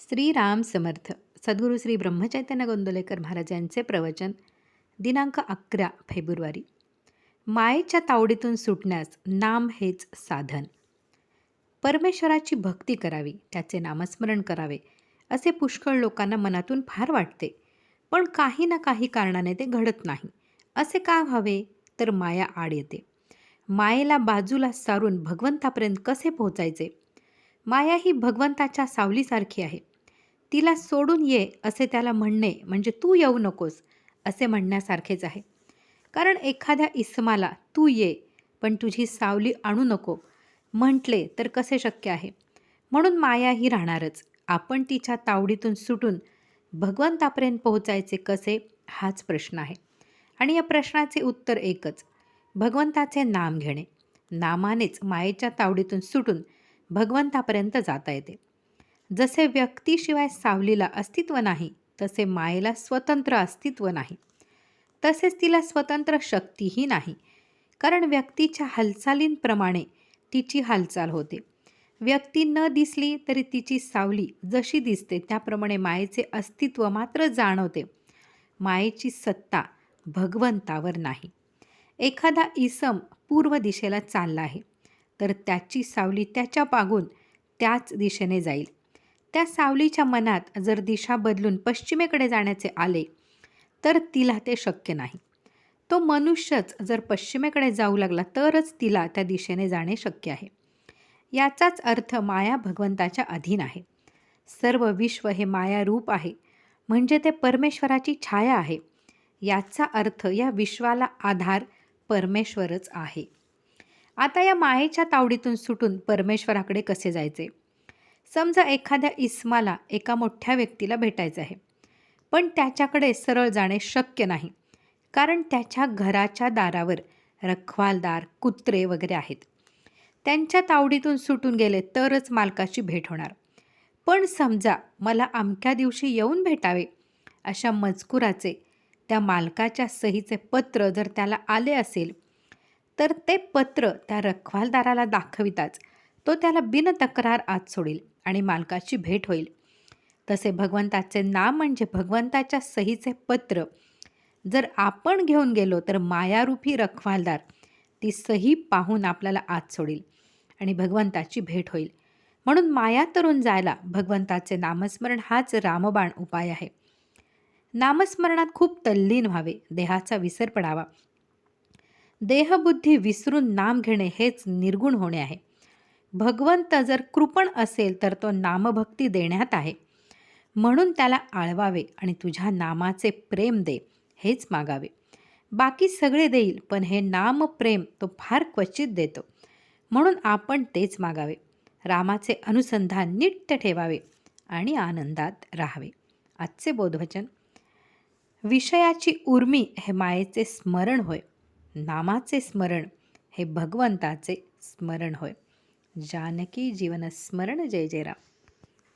श्रीराम समर्थ सद्गुरू श्री ब्रह्मचैतन्य गोंदलेकर महाराज यांचे प्रवचन दिनांक अकरा फेब्रुवारी. मायेच्या तावडीतून सुटण्यास नाम हेच साधन. परमेश्वराची भक्ती करावी त्याचे नामस्मरण करावे असे पुष्कळ लोकांना मनातून फार वाटते. पण काही ना काही कारणाने ते घडत नाही. असे का व्हावे? तर माया आड येते. मायेला बाजूला सारून भगवंतापर्यंत कसे पोहोचायचे? माया ही भगवंताच्या सावलीसारखी आहे. तिला सोडून ये असे त्याला म्हणणे म्हणजे तू येऊ नकोस असे म्हणण्यासारखेच आहे. कारण एखाद्या इसमाला तू ये पण तुझी सावली आणू नको. म्हटले तर कसे शक्य आहे? म्हणून माया ही राहणारच. आपण तिच्या तावडीतून सुटून भगवंतापर्यंत पोहोचायचे कसे? हाच प्रश्न आहे. आणि या प्रश्नाचे उत्तर एकच. भगवंताचे नाम घेणे. नामानेच मायेच्या तावडीतून सुटून भगवंतापर्यंत जाता येते. जसे व्यक्तीशिवाय सावलीला अस्तित्व नाही तसे मायेला स्वतंत्र अस्तित्व नाही. तसेच तिला स्वतंत्र शक्तीही नाही. कारण व्यक्तीच्या हालचालींप्रमाणे तिची हालचाल होते. व्यक्ती न दिसली तरी तिची सावली जशी दिसते त्याप्रमाणे मायेचे अस्तित्व मात्र जाणवते. मायेची सत्ता भगवंतावर नाही. एखादा इसम पूर्व दिशेला चालला आहे तर त्याची सावली त्याच्या पागून त्याच दिशेने जाईल. त्या सावलीच्या मनात जर दिशा बदलून पश्चिमेकडे जाण्याचे आले तर तिला ते शक्य नाही. तो मनुष्यच जर पश्चिमेकडे जाऊ लागला तरच तिला त्या दिशेने जाणे शक्य आहे. याचाच अर्थ माया भगवंताच्या अधीन आहे. सर्व विश्व हे माया रूप आहे म्हणजे ते परमेश्वराची छाया आहे. याचा अर्थ या विश्वाला आधार परमेश्वरच आहे. आता या मायेच्या तावडीतून सुटून परमेश्वराकडे कसे जायचे? समजा एखाद्या इस्माला एका मोठ्या व्यक्तीला भेटायचं आहे. पण त्याच्याकडे सरळ जाणे शक्य नाही. कारण त्याच्या घराच्या दारावर रखवालदार कुत्रे वगैरे आहेत. त्यांच्या तावडीतून सुटून गेले तरच मालकाची भेट होणार. पण समजा मला अमक्या दिवशी येऊन भेटावे अशा मजकुराचे त्या मालकाच्या सहीचे पत्र जर त्याला आले असेल तर ते पत्र त्या रखवालदाराला दाखविताच. तो त्याला बिनतक्रार आत सोडेल. आणि मालकाची भेट होईल. तसे भगवंताचे नाम म्हणजे भगवंताच्या सहीचे पत्र. जर आपण घेऊन गेलो तर मायारूपी रखवालदार ती सही पाहून आपल्याला आत सोडेल आणि भगवंताची भेट होईल. म्हणून माया तरुण जायला भगवंताचे नामस्मरण हाच रामबाण उपाय आहे. नामस्मरणात खूप तल्लीन व्हावे देहाचा विसर पडावा. देहबुद्धी विसरून नाम घेणे हेच निर्गुण होणे आहे. भगवंत जर कृपण असेल तर तो नामभक्ती देण्यात आहे. म्हणून त्याला आळवावे आणि तुझ्या नामाचे प्रेम दे हेच मागावे. बाकी सगळे देईल पण हे नाम प्रेम तो फार क्वचित देतो. म्हणून आपण तेच मागावे. रामाचे अनुसंधान नित्य ठेवावे आणि आनंदात राहावे. आजचे बोधवचन. विषयाची उर्मी हे मायेचे स्मरण होय. नामाचे स्मरण हे भगवंताचे स्मरण होय. ಜಾನಕಿ ಜೀವನ ಸ್ಮರಣ ಜಯ ಜಯರಾಮ್.